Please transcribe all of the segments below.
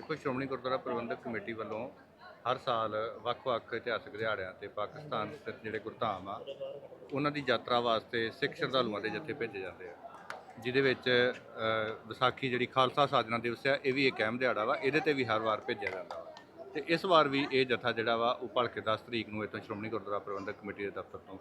ਦੇਖੋ, ਸ਼੍ਰੋਮਣੀ ਗੁਰਦੁਆਰਾ ਪ੍ਰਬੰਧਕ ਕਮੇਟੀ ਵੱਲੋਂ ਹਰ ਸਾਲ ਵੱਖ-ਵੱਖ ਇਤਿਹਾਸਕ ਦਿਹਾੜਿਆਂ ਤੇ ਪਾਕਿਸਤਾਨ ਸਥਿਤ ਜਿਹੜੇ ਗੁਰਧਾਮ ਆ, ਉਹਨਾਂ ਦੀ ਯਾਤਰਾ ਵਾਸਤੇ ਸਿੱਖ ਸ਼ਰਧਾਲੂਆਂ ਦੇ ਜਥੇ ਭੇਜੇ ਜਾਂਦੇ ਆ। ਜਿਹਦੇ ਵਿੱਚ ਵਿਸਾਖੀ ਜਿਹੜੀ ਖਾਲਸਾ ਸਾਜਨਾ ਦਿਵਸ ਆ, ਇਹ ਵੀ ਇੱਕ ਅਹਿਮ ਦਿਹਾੜਾ ਵਾ, ਇਹਦੇ ਤੇ ਵੀ ਹਰ ਵਾਰ ਭੇਜਿਆ ਜਾਂਦਾ ਵਾ। ਤੇ ਇਸ ਵਾਰ ਵੀ ਇਹ ਜਥਾ ਜਿਹੜਾ ਵਾ, ਉਹ ਭਲਕੇ 10 ਤਰੀਕ ਨੂੰ ਇੱਥੋਂ ਸ਼੍ਰੋਮਣੀ ਗੁਰਦੁਆਰਾ ਪ੍ਰਬੰਧਕ ਕਮੇਟੀ ਦੇ ਦਫ਼ਤਰ ਤੋਂ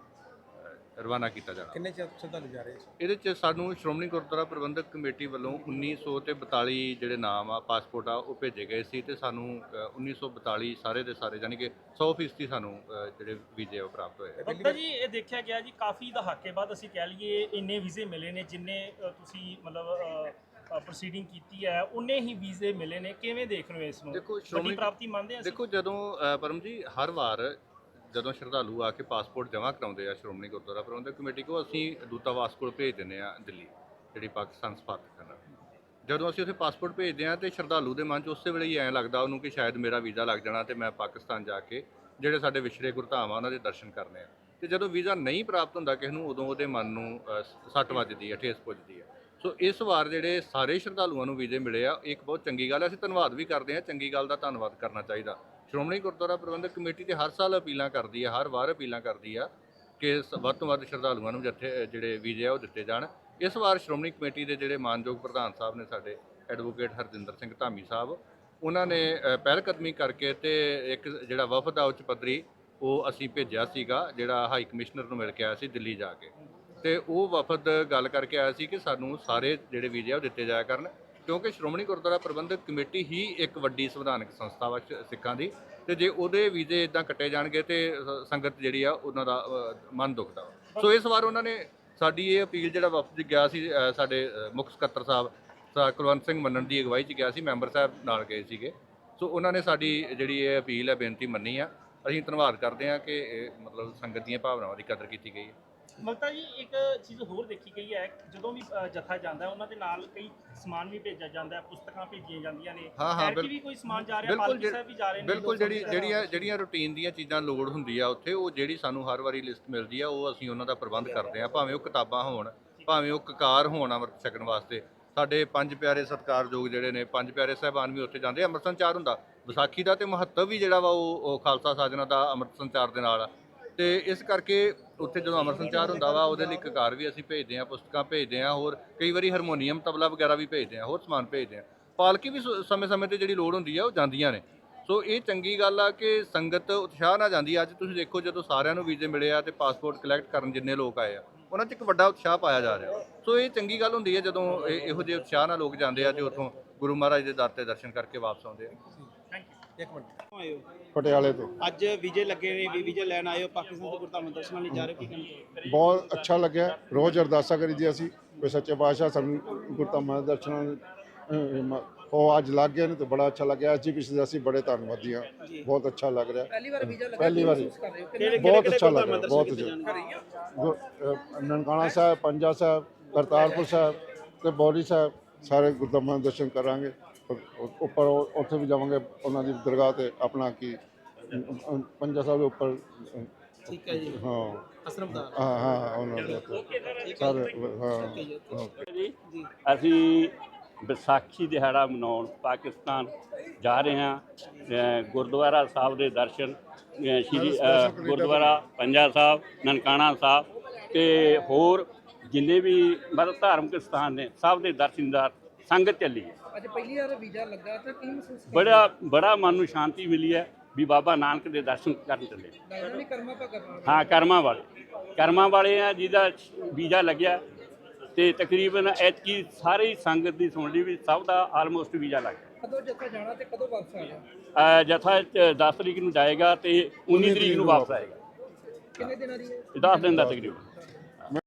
ਰਵਾਨਾ ਕੀਤਾ ਜਾਣਾ ਕਿੰਨੇ ਚਿਰ ਸ਼ਰਧਾਲੂ ਜਾ ਰਹੇ ਸੀ ਇਹਦੇ ਚ ਸਾਨੂੰ ਸ਼੍ਰੋਮਣੀ ਗੁਰਦੁਆਰਾ ਪ੍ਰਬੰਧਕ ਕਮੇਟੀ ਵੱਲੋਂ 1900 ਤੇ 42 ਜਿਹੜੇ ਨਾਮ ਆ ਪਾਸਪੋਰਟ ਆ ਉਹ ਭੇਜੇ ਗਏ ਸੀ ਤੇ ਸਾਨੂੰ ਅ, 1942 ਸਾਰੇ ਦੇ ਸਾਰੇ ਯਾਨੀ ਕਿ 100% ਸਾਨੂੰ ਅ, ਜਿਹੜੇ ਵੀਜ਼ੇ ਉਹ ਪ੍ਰਾਪਤ ਹੋਏ। ਡਾਕਟਰ ਜੀ ਇਹ ਦੇਖਿਆ ਗਿਆ ਜੀ ਕਾਫੀ ਦਹਾਕੇ ਬਾਅਦ ਅਸੀਂ ਕਹਿ ਲਈਏ ਇੰਨੇ ਵੀਜ਼ੇ ਮਿਲੇ ਨੇ ਜਿੰਨੇ ਅ, ਤੁਸੀਂ ਮਤਲਬ ਪ੍ਰੋਸੀਡਿੰਗ ਕੀਤੀ ਹੈ ਉਨੇ ਹੀ ਵੀਜ਼ੇ ਮਿਲੇ ਨੇ ਕਿਵੇਂ ਦੇਖ ਰਹੇ ਹੋ ਇਸ ਨੂੰ ਦੇਖੋ, ਵੱਡੀ ਸ਼੍ਰੋਮਣੀ- ਪ੍ਰਾਪਤੀ ਮੰਨਦੇ ਆ ਅਸੀਂ? ਦੇਖੋ ਜਦੋਂ ਅ, ਪਰਮ ਜੀ ਹਰ ਵਾਰ ਜਦੋਂ ਸ਼ਰਧਾਲੂ ਆ ਕੇ ਪਾਸਪੋਰਟ ਜਮ੍ਹਾਂ ਕਰਾਉਂਦੇ ਆ ਸ਼੍ਰੋਮਣੀ ਗੁਰਦੁਆਰਾ ਪ੍ਰਬੰਧਕ ਕਮੇਟੀ ਕੋਲ ਅਸੀਂ ਦੂਤਾਵਾਸ ਕੋਲ ਭੇਜ ਦਿੰਦੇ ਆ ਦਿੱਲੀ ਜਿਹੜੀ ਪਾਕਿਸਤਾਨ ਸਫਾਰਤ ਨਾਲ ਜਦੋਂ ਅਸੀਂ ਉੱਥੇ ਪਾਸਪੋਰਟ ਭੇਜਦੇ ਆ ਤੇ ਸ਼ਰਧਾਲੂ ਦੇ ਮਨ 'ਚ ਉਸੇ ਵੇਲੇ ਹੀ ਐਂ ਲੱਗਦਾ ਉਹਨੂੰ ਕਿ ਸ਼ਾਇਦ ਮੇਰਾ ਵੀਜ਼ਾ ਲੱਗ ਜਾਣਾ ਤੇ ਮੈਂ ਪਾਕਿਸਤਾਨ ਜਾ ਕੇ ਜਿਹੜੇ ਸਾਡੇ ਵਿਛੜੇ ਗੁਰਧਾਮ ਆ ਉਹਨਾਂ ਦੇ ਦਰਸ਼ਨ ਕਰਨੇ ਆ। ਤੇ ਜਦੋਂ ਵੀਜ਼ਾ ਨਹੀਂ ਪ੍ਰਾਪਤ ਹੁੰਦਾ ਕਿਸੇ ਨੂੰ ਉਦੋਂ ਉਹਦੇ ਮਨ ਨੂੰ ਅ, ਸੱਟ ਵੱਜਦੀ ਹੈ ਠੇਸ ਪੁੱਜਦੀ ਹੈ ਸੋ ਇਸ ਵਾਰ ਜਿਹੜੇ ਸਾਰੇ ਸ਼ਰਧਾਲੂਆਂ ਨੂੰ ਵੀਜ਼ੇ ਮਿਲੇ ਆ ਇਹ ਇੱਕ ਬਹੁਤ ਚੰਗੀ ਗੱਲ ਹੈ ਅਸੀਂ ਧੰਨਵਾਦ ਵੀ ਕਰਦੇ ਹਾਂ ਚੰਗੀ ਗੱਲ ਦਾ ਧੰਨਵਾਦ ਕਰਨਾ ਚਾਹੀਦਾ। ਸ਼੍ਰੋਮਣੀ ਗੁਰਦੁਆਰਾ ਪ੍ਰਬੰਧਕ ਕਮੇਟੀ ਤੇ ਹਰ ਸਾਲ ਅਪੀਲਾਂ ਕਰਦੀ ਆ ਹਰ ਵਾਰ ਅਪੀਲਾਂ ਕਰਦੀ ਆ ਕਿ ਸ- ਵੱਧ ਤੋਂ ਵੱਧ ਸ਼ਰਧਾਲੂਆਂ ਨੂੰ ਜੱਥੇ ਜਿਹੜੇ ਵੀਜ਼ੇ ਆ ਉਹ ਦਿੱਤੇ ਜਾਣ। ਇਸ ਵਾਰ ਸ਼੍ਰੋਮਣੀ ਕਮੇਟੀ ਦੇ ਜਿਹੜੇ ਮਾਨਯੋਗ ਪ੍ਰਧਾਨ ਸਾਹਿਬ ਨੇ ਸਾਡੇ ਐਡਵੋਕੇਟ ਹਰਜਿੰਦਰ ਸਿੰਘ ਧਾਮੀ ਸਾਹਿਬ ਉਹਨਾਂ ਨੇ ਅ, ਪਹਿਲ ਕਦਮੀ ਕਰਕੇ ਤੇ ਇੱਕ ਜਿਹੜਾ ਵਫਦ ਆ ਉੱਚ ਪੱਧਰੀ ਉਹ ਅਸੀਂ ਭੇਜਿਆ ਸੀਗਾ ਜਿਹੜਾ ਹਾਈ ਕਮਿਸ਼ਨਰ ਨੂੰ ਮਿਲ ਕੇ ਆਇਆ ਸੀ ਦਿੱਲੀ ਜਾ ਕੇ। ਤੇ ਉਹ ਵਫਦ ਗੱਲ ਕਰਕੇ ਆਇਆ ਸੀ ਕਿ ਸਾਨੂੰ ਸਾਰੇ ਜਿਹੜੇ ਵੀਜ਼ੇ ਆ ਉਹ ਦਿੱਤੇ ਜਾਇਆ ਕਰਨ। ਕਿਉਂਕਿ ਸ਼੍ਰੋਮਣੀ ਗੁਰਦੁਆਰਾ ਪ੍ਰਬੰਧਕ ਕਮੇਟੀ ਹੀ ਇੱਕ ਵੱਡੀ ਸੰਵਿਧਾਨਕ ਸੰਸਥਾ ਵਾ ਸ਼- ਸਿੱਖਾਂ ਦੀ ਤੇ ਜੇ ਉਹਦੇ ਵੀਜ਼ੇ ਇਦਾਂ ਕੱਟੇ ਜਾਣਗੇ ਤੇ ਸੰਗਤ ਜਿਹੜੀ ਆ ਉਹਨਾਂ ਦਾ ਮਨ ਦੁਖਦਾ ਸੋ ਇਸ ਵਾਰ ਉਹਨਾਂ ਨੇ ਸਾਡੀ ਇਹ ਅਪੀਲ ਜਿਹੜਾ ਵਫਦ ਗਿਆ ਸੀ ਸਾਡੇ ਮੁੱਖ ਸਕੱਤਰ ਸਾਹਿਬ ਕੁਲਵੰਤ ਸਿੰਘ ਮੰਨਣ ਦੀ ਅਗਵਾਈ 'ਚ ਗਿਆ ਸੀ, ਮੈਂਬਰ ਸਾਹਿਬ ਨਾਲ ਗਏ ਸੀਗੇ। ਸੋ ਉਹਨਾਂ ਨੇ ਸਾਡੀ ਜਿਹੜੀ ਇਹ ਅਪੀਲ ਹੈ, ਬੇਨਤੀ ਮੰਨੀ ਆ। ਅਸੀਂ ਧੰਨਵਾਦ ਕਰਦੇ ਹਾਂ ਕਿ ਇਹ ਮਤਲਬ ਸੰਗਤ ਦੀਆਂ ਭਾਵਨਾਵਾਂ ਦੀ ਕਦਰ ਕੀਤੀ ਗਈ ਹੈ। ਮਲਤਾ ਜੀ ਇੱਕ ਚੀਜ਼ ਹੋਰ ਦੇਖੀ ਗਈ ਹੈ ਜਦੋਂ ਵੀ ਅ, ਜਥਾ ਜਾਂਦਾ ਹੈ ਉਹਨਾਂ ਦੇ ਨਾਲ ਕਈ ਸਮਾਨ ਵੀ ਭੇਜਿਆ ਜਾਂਦਾ ਹੈ ਪੁਸਤਕਾਂ ਭੇਜੀਆਂ ਜਾਂਦੀਆਂ ਨੇ। ਹਾਂ, ਹਾਂ, ਐਤਕੀ ਬਿਲ- ਵੀ ਕੋਈ ਸਮਾਨ ਜਾ ਰਿਹਾ ਬਿਲਕੁਲ ਪਾਲਕੀ ਸਾਹਿਬ ਵੀ ਜਾ ਰਹੇ ਨੇ ਬਿਲਕੁਲ ਲੋਕ ਜਿਹੜੀ ਜਿਹੜੀਆਂ ਜਿਹੜੀਆਂ ਰੂਟੀਨ ਦੀਆਂ ਚੀਜ਼ਾਂ ਲੋੜ ਹੁੰਦੀ ਆ ਉੱਥੇ ਉਹ ਜਿਹੜੀ ਸਾਨੂੰ ਹਰ ਵਾਰੀ ਲਿਸਟ ਮਿਲਦੀ ਆ ਉਹ ਅਸੀਂ ਉਹਨਾਂ ਦਾ ਪ੍ਰਬੰਧ ਕਰਦੇ ਆ ਭਾਵੇਂ ਉਹ ਕਿਤਾਬਾਂ ਹੋਣ ਭਾਵੇਂ ਉਹ ਕਕਾਰ ਹੋਣ ਅੰਮ੍ਰਿਤ ਛਕਣ ਵਾਸਤੇ। ਸਾਡੇ ਪੰਜ ਪਿਆਰੇ ਸਤਿਕਾਰਯੋਗ ਜਿਹੜੇ ਨੇ ਪੰਜ ਪਿਆਰੇ ਸਾਹਿਬਾਨ ਵੀ ਉੱਥੇ ਜਾਂਦੇ ਆ ਅੰਮ੍ਰਿਤ ਸੰਚਾਰ ਹੁੰਦਾ। ਵਿਸਾਖੀ ਦਾ ਤੇ ਮਹੱਤਵ ਵੀ ਜਿਹੜਾ ਵਾ ਉਹ ਉਹ ਖਾਲਸਾ ਸਾਜਨਾ ਦਾ ਅੰਮ੍ਰਿਤ ਸੰਚਾਰ ਦੇ ਨਾਲ ਆ। ਤੇ ਇਸ ਕਰਕੇ ਉੱਥੇ ਜਦੋਂ ਅੰਮ੍ਰਿਤ ਸੰਚਾਰ ਹੁੰਦਾ ਵਾ, ਉਹਦੇ ਲਈ ਕਕਾਰ ਵੀ ਅਸੀਂ ਭੇਜਦੇ ਹਾਂ, ਪੁਸਤਕਾਂ ਭੇਜਦੇ ਹਾਂ, ਹੋਰ ਕਈ ਵਾਰੀ ਹਾਰਮੋਨੀਅਮ ਤਬਲਾ ਵਗੈਰਾ ਵੀ ਭੇਜਦੇ ਹਾਂ, ਹੋਰ ਸਮਾਨ ਭੇਜਦੇ ਹਾਂ। ਪਾਲਕੀ ਵੀ ਸਮੇਂ-ਸਮੇਂ ਤੇ ਜਿਹੜੀ ਲੋੜ ਹੁੰਦੀ ਆ, ਉਹ ਜਾਂਦੀਆਂ ਨੇ। ਸੋ ਇਹ ਚੰਗੀ ਗੱਲ ਆ ਕਿ ਸੰਗਤ ਉਤਸ਼ਾਹ ਨਾਲ ਜਾਂਦੀ ਆ। ਅੱਜ ਤੁਸੀਂ ਦੇਖੋ ਜਦੋਂ ਸਾਰਿਆਂ ਨੂੰ ਵੀਜ਼ੇ ਮਿਲੇ ਆ ਤੇ ਪਾਸਪੋਰਟ ਕਲੈਕਟ ਕਰਨ ਜਿੰਨੇ ਲੋਕ ਆਏ ਆ, ਉਹਨਾਂ 'ਚ ਇੱਕ ਵੱਡਾ ਉਤਸ਼ਾਹ ਪਾਇਆ ਜਾ ਰਿਹਾ। ਸੋ ਇਹ ਚੰਗੀ ਗੱਲ ਹੁੰਦੀ ਹੈ ਜਦੋਂ ਇਹ- ਇਹੋ ਜਿਹੇ ਉਤਸ਼ਾਹ ਨਾਲ ਲੋਕ ਜਾਂਦੇ ਆ ਤੇ ਉੱਥੋਂ ਗੁਰੂ ਮਹਾਰਾਜ ਦੇ ਦਰ ਤੇ ਦਰਸ਼ਨ ਕਰਕੇ ਵਾਪਸ ਆਉਂਦੇ ਆ। ਇੱਕ ਮਿੰਟ। ਪਟਿਆਲੇ ਤੋਂ। ਅੱਜ ਵੀਜ਼ੇ ਲੱਗੇ ਨੇ ਵੀ ਵੀਜ਼ੇ ਲੈਣ ਆਏ ਹੋ ਪਾਕਿਸਤਾਨ ਦੇ ਗੁਰਧਾਮ ਦਰਸ਼ਨਾਂ ਲਈ ਜਾ ਰਹੇ ਹੋ ਕੀ ਕਹਿੰਦੇ ਬਹੁਤ ਅੱਛਾ ਲੱਗਿਆ। ਰੋਜ਼ ਅਰਦਾਸਾਂ ਕਰੀਦੀਆਂ ਸੀ ਵੀ ਸੱਚੇ ਪਾਤਸ਼ਾਹ ਸਾਨੂੰ ਗੁਰਧਾਮਾਂ ਦੇ ਦਰਸ਼ਨਾਂ ਅਹ, ਮ- ਉਹ ਅੱਜ ਲੱਗ ਗਏ ਨੇ ਤੇ ਬੜਾ ਅੱਛਾ ਲੱਗਿਆ। ਜੀ ਪਿਛਲੇ ਅਸੀਂ ਬੜੇ ਧੰਨਵਾਦੀ ਹਾਂ। ਬਹੁਤ ਅੱਛਾ ਲੱਗ ਰਿਹਾ। ਪਹਿਲੀ ਵਾਰ ਵੀਜ਼ਾ ਲੱਗਾ ਪਹਿਲੀ ਵਾਰੀ। ਕਿਹੜੇ ਬਹੁਤ ਕਿਹੜੇ ਅੱਛਾ ਲੱਗਾ, ਦਰਸ਼ਨ ਬਹੁਤ ਕੀਤੇ ਅੱਛਾ। ਜਾਣਗੇ? ਗੁਰ- ਅਹ, ਨਨਕਾਣਾ ਸਾਹਿਬ ਪੰਜਾ ਸਾਹਿਬ ਕਰਤਾਰਪੁਰ ਸਾਹਿਬ ਤੇ ਬੌੜੀ ਸਾਹਿਬ ਸਾਰੇ ਗੁਰਧਾਮਾਂ ਦੇ ਦਰਸ਼ਨ ਕਰਾਂਗੇ। ਉੱਪਰ ਉੱਥੇ ਵੀ ਜਾਵਾਂਗੇ ਉਹਨਾਂ ਦੀ ਦਰਗਾਹ ਤੇ ਆਪਣਾ ਕੀ ਪੰਜਾ ਸਾਹਿਬ ਦੇ ਉੱਪਰ ਅਹ, ਠੀਕ ਹੈ ਜੀ। ਹਾਂ। ਅਸਰਮਦਾਰ ਹਾਂ ਹਾਂ ਉਹਨਾਂ ਦੇ ਉੱਤੇ ਸਾਰੇ ਹਾਂ। ਹਾਂ ਜੀ ਅਸੀਂ ਵਿਸਾਖੀ ਦਿਹਾੜਾ ਮਨਾਉਣ ਪਾਕਿਸਤਾਨ ਜਾ ਰਹੇ ਹਾਂ। ਗੁਰਦੁਆਰਾ ਸਾਹਿਬ ਦੇ ਦਰਸ਼ਨ ਸ਼੍ਰੀ ਗੁਰਦੁਆਰਾ ਪੰਜਾ ਸਾਹਿਬ ਨਨਕਾਣਾ ਸਾਹਿਬ ਤੇ ਹੋਰ ਜਿੰਨੇ ਵੀ ਮਤਲਬ ਧਾਰਮਿਕ ਸਥਾਨ ਨੇ ਸਭ ਦੇ ਦਰਸ਼ਨਦਾਰ ਸੰਗਤ ਚੱਲੀ ਹੈ। ਅੱਜ ਪਹਿਲੀ ਵਾਰ ਵੀਜ਼ਾ ਲੱਗਾ ਤਾਂ ਕੀ ਮਹਿਸੂਸ ਬੜਾ ਬੜਾ ਮਨ ਨੂੰ ਸ਼ਾਂਤੀ ਮਿਲੀ ਹੈ ਵੀ ਬਾਬਾ ਨਾਨਕ ਦੇ ਦਰਸ਼ਨ ਕਰਨ ਚੱਲੇ। ਲੱਗਦਾ ਨਹੀਂ ਕਰਮਾ ਹਾਂ ਵਾਲੇ। ਕਰਮਾਂ ਵਾਲੇ ਆ ਜਿਹਦਾ ਵੀਜ਼ਾ ਲੱਗਿਆ ਤੇ ਤਕਰੀਬਨ ਐਤਕੀ ਸਾਰੀ ਸੰਗਤ ਦੀ ਸੁਣ ਲਈ ਵੀ ਸਭ ਦਾ ਆਲਮੋਸਟ ਵੀਜ਼ਾ ਲੱਗ ਗਿਆ। ਕਦੋਂ ਜੱਥਾ ਜਾਣਾ ਤੇ ਕਦੋਂ ਵਾਪਸ ਆ ਜਾਣਾ ਅਹ ਜਥਾ 10 ਤਰੀਕ ਨੂੰ ਜਾਏਗਾ ਤੇ 19 ਤਰੀਕ ਨੂੰ ਵਾਪਸ ਆਏਗਾ। ਕਿੰਨੇ ਦਿਨਾਂ ਦੀ ਹੈ? 10 ਦਿਨ ਦਾ ਤਕਰੀਬਨ।